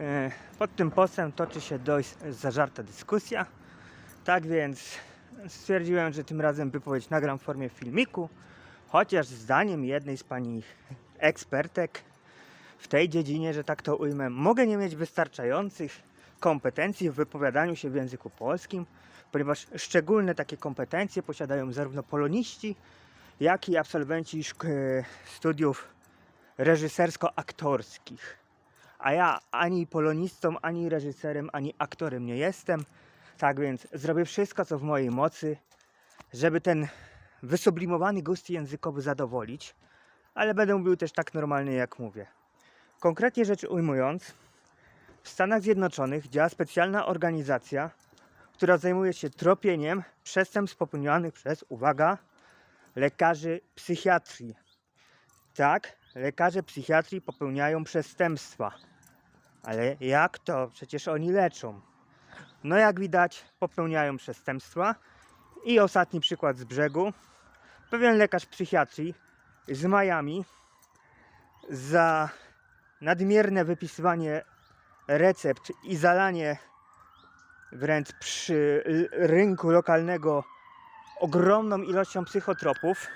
E, Pod tym postem toczy się dość zażarta dyskusja. Tak więc stwierdziłem, że tym razem wypowiedź nagram w formie filmiku, chociaż zdaniem jednej z pani ekspertek w tej dziedzinie, że tak to ujmę, mogę nie mieć wystarczających kompetencji w wypowiadaniu się w języku polskim, ponieważ szczególne takie kompetencje posiadają zarówno poloniści, jak i absolwenci studiów reżysersko-aktorskich. A ja ani polonistą, ani reżyserem, ani aktorem nie jestem. Tak więc zrobię wszystko, co w mojej mocy, żeby ten wysublimowany gust językowy zadowolić, ale będę mówił też tak normalnie, jak mówię. Konkretnie rzecz ujmując, w Stanach Zjednoczonych działa specjalna organizacja, która zajmuje się tropieniem przestępstw popełnionych przez, uwaga, lekarzy psychiatrii. Tak, lekarze psychiatrii popełniają przestępstwa. Ale jak to? Przecież oni leczą. No jak widać, popełniają przestępstwa. I ostatni przykład z brzegu. Pewien lekarz psychiatrii z Miami za nadmierne wypisywanie recept i zalanie wręcz przy rynku lokalnego ogromną ilością psychotropów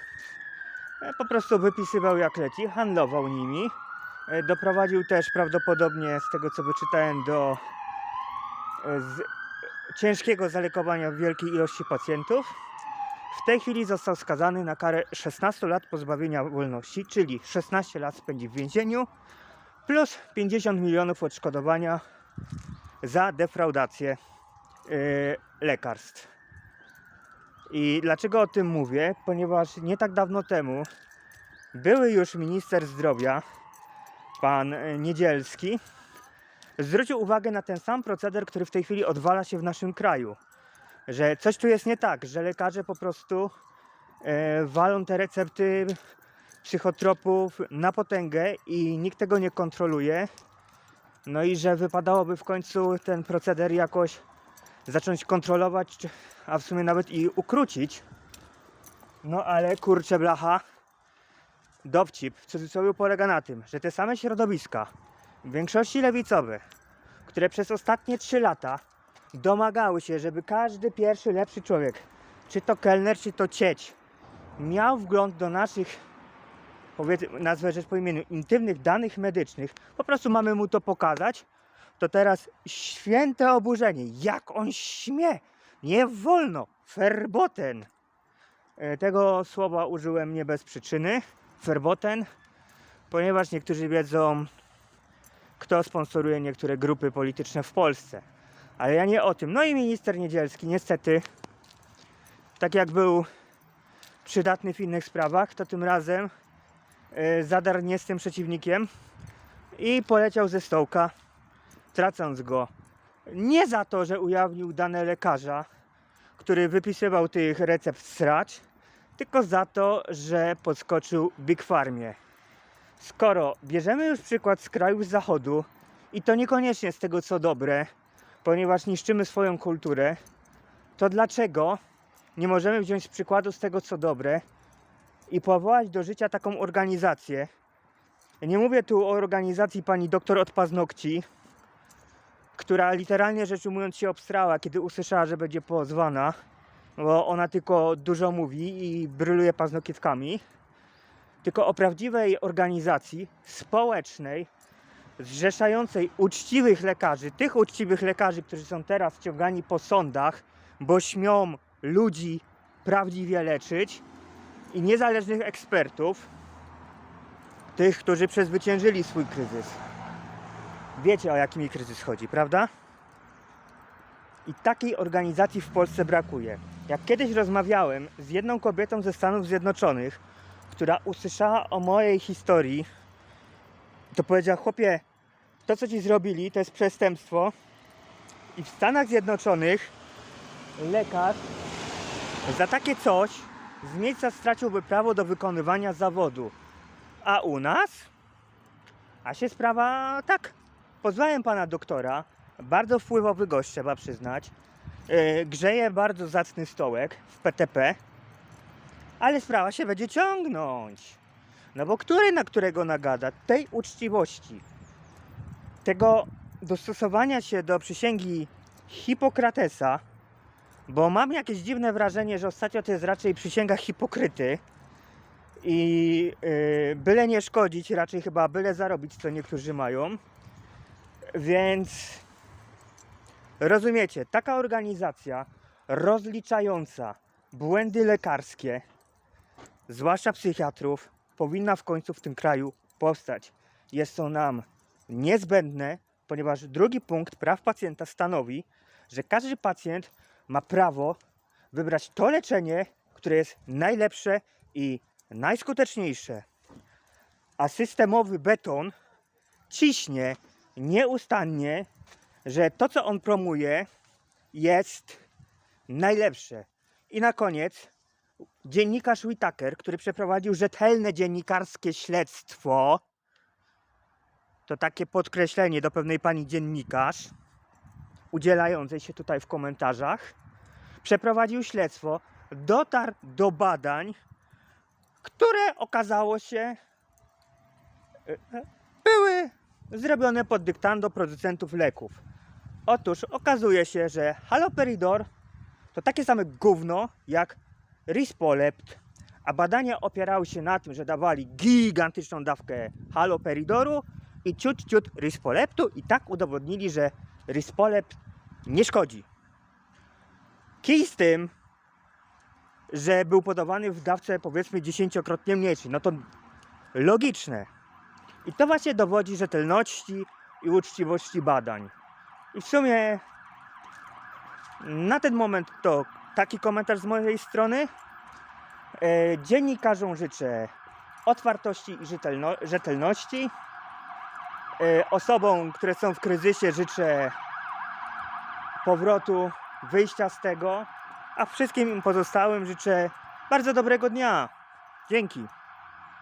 e, po prostu wypisywał jak leci, handlował nimi. E, Doprowadził też prawdopodobnie, z tego co wyczytałem, do e, ciężkiego zalekowania wielkiej ilości pacjentów. W tej chwili został skazany na karę 16 lat pozbawienia wolności, czyli 16 lat spędzi w więzieniu, plus 50 milionów odszkodowania za defraudację e, lekarstw. I dlaczego o tym mówię? Ponieważ nie tak dawno temu były już minister zdrowia, pan e, Niedzielski, zwrócił uwagę na ten sam proceder, który w tej chwili odwala się w naszym kraju. Że coś tu jest nie tak, że lekarze po prostu e, walą te recepty psychotropów na potęgę i nikt tego nie kontroluje. No i że wypadałoby w końcu ten proceder jakoś zacząć kontrolować, a w sumie nawet i ukrócić. No ale kurczę blacha, dowcip w cudzysłowie polega na tym, że te same środowiska, w większości lewicowe, które przez ostatnie 3 lata domagały się, żeby każdy pierwszy lepszy człowiek, czy to kelner, czy to cieć, miał wgląd do naszych, powiedzmy, nazwę rzecz po imieniu, intymnych danych medycznych, po prostu mamy mu to pokazać, to teraz święte oburzenie. Jak on śmie? Nie wolno. Ferboten. E, Tego słowa użyłem nie bez przyczyny. Ferboten, ponieważ niektórzy wiedzą, kto sponsoruje niektóre grupy polityczne w Polsce. Ale ja nie o tym. No i minister Niedzielski, niestety, tak jak był przydatny w innych sprawach, to tym razem e, zadarł nie z tym przeciwnikiem i poleciał ze stołka tracąc go nie za to, że ujawnił dane lekarza, który wypisywał tych recept sracz, tylko za to, że podskoczył Big Farmie. Skoro bierzemy już przykład z krajów zachodu i to niekoniecznie z tego co dobre, ponieważ niszczymy swoją kulturę, to dlaczego nie możemy wziąć przykładu z tego co dobre i powołać do życia taką organizację? Nie mówię tu o organizacji pani doktor od paznokci, która literalnie rzecz ujmując się obstrała, kiedy usłyszała, że będzie pozwana, bo ona tylko dużo mówi i bryluje paznokietkami, tylko o prawdziwej organizacji społecznej, zrzeszającej uczciwych lekarzy, tych uczciwych lekarzy, którzy są teraz ściągani po sądach, bo śmią ludzi prawdziwie leczyć i niezależnych ekspertów, tych, którzy przezwyciężyli swój kryzys. Wiecie o jaki mi kryzys chodzi, prawda? I takiej organizacji w Polsce brakuje. Jak kiedyś rozmawiałem z jedną kobietą ze Stanów Zjednoczonych, która usłyszała o mojej historii, to powiedziała: Chłopie, to co ci zrobili, to jest przestępstwo. I w Stanach Zjednoczonych lekarz za takie coś z miejsca straciłby prawo do wykonywania zawodu. A u nas? A się sprawa tak. Pozwałem pana doktora, bardzo wpływowy gość trzeba przyznać. Yy, grzeje bardzo zacny stołek w PTP, ale sprawa się będzie ciągnąć. No bo który na którego nagada? Tej uczciwości, tego dostosowania się do przysięgi Hipokratesa, bo mam jakieś dziwne wrażenie, że ostatnio to jest raczej przysięga hipokryty i yy, byle nie szkodzić, raczej chyba byle zarobić, co niektórzy mają. Więc rozumiecie, taka organizacja rozliczająca błędy lekarskie, zwłaszcza psychiatrów, powinna w końcu w tym kraju powstać. Jest to nam niezbędne, ponieważ drugi punkt praw pacjenta stanowi, że każdy pacjent ma prawo wybrać to leczenie, które jest najlepsze i najskuteczniejsze. A systemowy beton ciśnie nieustannie, że to, co on promuje, jest najlepsze. I na koniec dziennikarz Whitaker, który przeprowadził rzetelne dziennikarskie śledztwo, to takie podkreślenie do pewnej pani dziennikarz, udzielającej się tutaj w komentarzach, przeprowadził śledztwo, dotarł do badań, które okazało się e, e, były zrobione pod dyktando producentów leków. Otóż okazuje się, że haloperidol to takie same gówno jak Rispolept, a badania opierały się na tym, że dawali gigantyczną dawkę haloperidoru i ciut ciut Rispoleptu i tak udowodnili, że Rispolept nie szkodzi. Kij z tym, że był podawany w dawce powiedzmy dziesięciokrotnie mniejszej. No to logiczne. I to właśnie dowodzi rzetelności i uczciwości badań. I w sumie na ten moment to taki komentarz z mojej strony. E, Dziennikarzom życzę otwartości i rzetelno, rzetelności. E, Osobom, które są w kryzysie, życzę powrotu, wyjścia z tego. A wszystkim pozostałym życzę bardzo dobrego dnia. Dzięki.